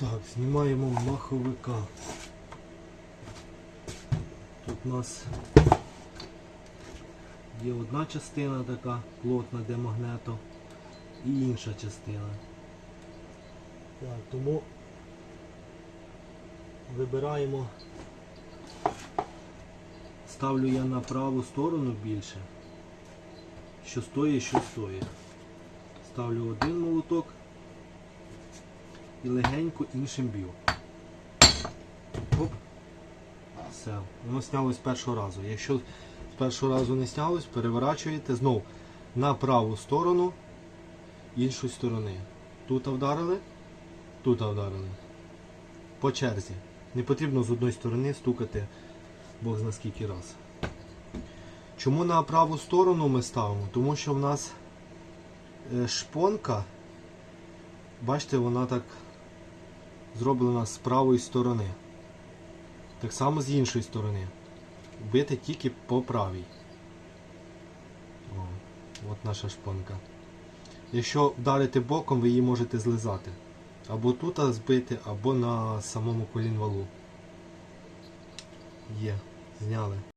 Так, знімаємо маховика. Тут у нас є одна частина така плотна, де магнето, і інша частина. Так, тому вибираємо, ставлю я на праву сторону більше, що стоїть, що стоїть. Ставлю один молоток і легенько іншим б'ю. Оп. Все. Воно снялось з першого разу. Якщо з першого разу не снялось, переворачуєте знов на праву сторону іншої сторони. Тут вдарили, тут вдарили. По черзі. Не потрібно з одної сторони стукати Бог зна скільки раз. Чому на праву сторону ми ставимо? Тому що в нас е, шпонка, бачите, вона так зроблена з правої сторони. Так само з іншої сторони. Бити тільки по правій. О, от наша шпонка. Якщо вдарити боком, ви її можете злизати. Або тут збити, або на самому колінвалу. Є, зняли.